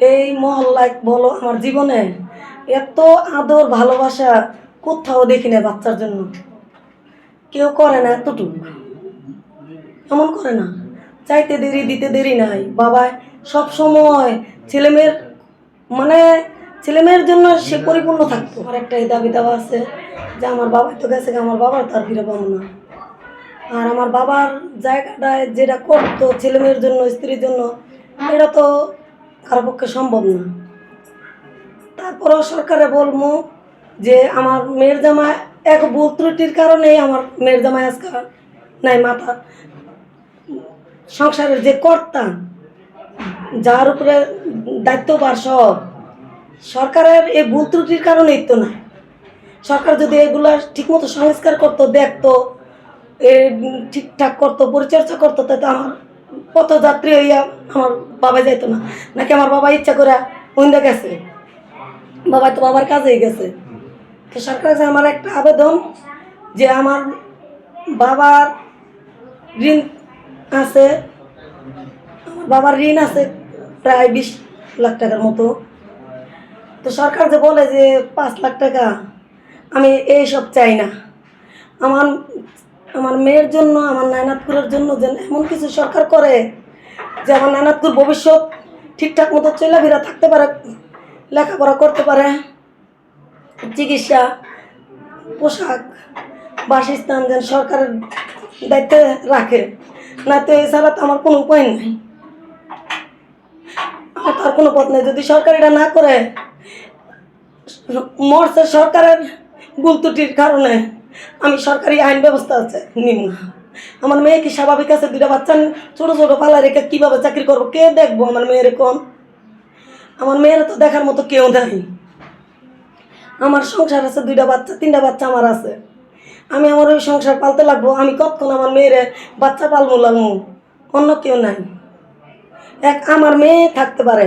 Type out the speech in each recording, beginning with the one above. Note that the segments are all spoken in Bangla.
এই মহল্লায় বলো, আমার জীবনে এত আদর, ভালোবাসা কোথাও দেখি না বাচ্চার জন্য। কেউ করে না এতটুকু। এমন করে না। চাইতে দেরি, দিতে দেরি নাই। বাবা, সব সময় ছেলেমেয়ের মানে ছেলেমেয়ের জন্য সে পরিপূর্ণ থাকতো। আর একটা দাবি দাবা আছে যে আমার বাবা তো গেছে আমার বাবার তার ফিরে পাবো না। আর আমার বাবার জায়গাটায় যেটা করতো ছেলেমেয়ের জন্য, স্ত্রীর জন্য, এটা তো কারও পক্ষে সম্ভব না। তারপরেও সরকারে বলব যে আমার মেয়ের জামাই এক ভুল ত্রুটির কারণেই আমার মেয়ের জামাই আজকে নাই মাথা। সংসারের যে কর্তা, যার উপরে দায়িত্বভার সব সরকারের এই ভুল ত্রুটির কারণেই তো না সরকার যদি এগুলা ঠিকমতো সংস্কার করতো, দেখতো ঠিকঠাক করতো, পরিচর্যা করতো তাতে আমার পথযাত্রী হইয়া আমার বাবা যাইতো না। নাকি আমার বাবা ইচ্ছা করে উইন্দা গেছে। বাবা তো বাবার কাজেই গেছে। তো সরকার কাছে আমার একটা আবেদন যে আমার বাবার ঋণ আছে। আমার বাবার ঋণ আছে প্রায় বিশ লাখ টাকার মতো। তো সরকার যে বলে যে পাঁচ লাখ টাকা, আমি এইসব চাই না। আমার আমার মেয়ের জন্য, আমার নায়নাতপুরের জন্য যেন এমন কিছু সরকার করে যে আমার নায়নাতপুর ভবিষ্যৎ ঠিকঠাক মতো চলাফেরা থাকতে পারে, লেখাপড়া করতে পারে, চিকিৎসা, পোশাক, বাসস্থান যেন সরকারের দায়িত্বে রাখে। না তো এছাড়া তো আমার কোনো উপায় নেই। আমার তার কোনো পথ নেই। যদি সরকার এটা না করে, মরছে সরকারের ভুল ত্রুটির কারণে। আমি সরকারি আইন ব্যবস্থা আছে, নিম। আমার মেয়ে কি স্বাভাবিক আছে দুটা বাচ্চা, ছোটো ছোটো পালা রেখে কীভাবে চাকরি করব? কে দেখব আমার মেয়ের কোন? আমার মেয়ের তো দেখার মতো কেউ নেই। আমার সংসার আছে, দুইটা বাচ্চা, তিনটা বাচ্চা আমার আছে। আমি আমার ওই সংসার পালতে লাগবো, আমি কতক্ষণ আমার মেয়েরে বাচ্চা পালবো লাগবো? অন্য কেউ নাই। এক আমার মেয়ে থাকতে পারে।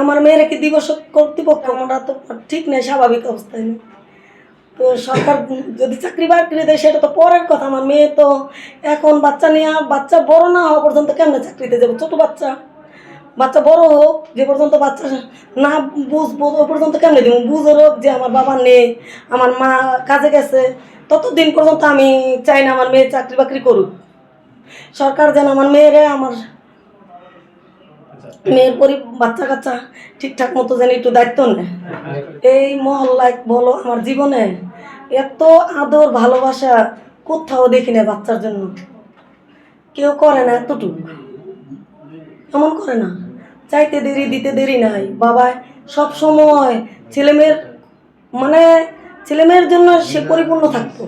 আমার মেয়েরা কি দিবস কর্তৃপক্ষ? আমরা তো ঠিক নেই, স্বাভাবিক অবস্থায় নেই। তো সরকার যদি চাকরি বাকরি দেয়, সেটা তো পরের কথা, আমার মেয়ে তো এখন বাচ্চা নিয়ে, বাচ্চা বড় না হওয়া পর্যন্ত কেমনে চাকরিতে যাব? ছোটো বাচ্চা। বাচ্চা বড় হোক, যে পর্যন্ত বাচ্চা না বুঝব, ও পর্যন্ত কেমনে দিব? বুঝো হোক যে আমার বাবা নেই, আমার মা কাজে গেছে, ততদিন পর্যন্ত আমি চাই না আমার মেয়ে চাকরি বাকরি করুক। সরকার যেন আমার মেয়েরে, আমার মেয়ের পরি বাচ্চা কাচ্চা ঠিকঠাক মতো একটু দায়িত্ব এই মহল্লায় বলো আমার জীবনে এত আদর, ভালোবাসা কোথাও দেখি না বাচ্চার জন্য। কেউ করে না এতটুকু। এমন করে না। চাইতে দেরি, দিতে দেরি নাই। বাবা সব সময় ছেলেমেয়ের মানে ছেলেমেয়ের জন্য সে পরিপূর্ণ থাকতো।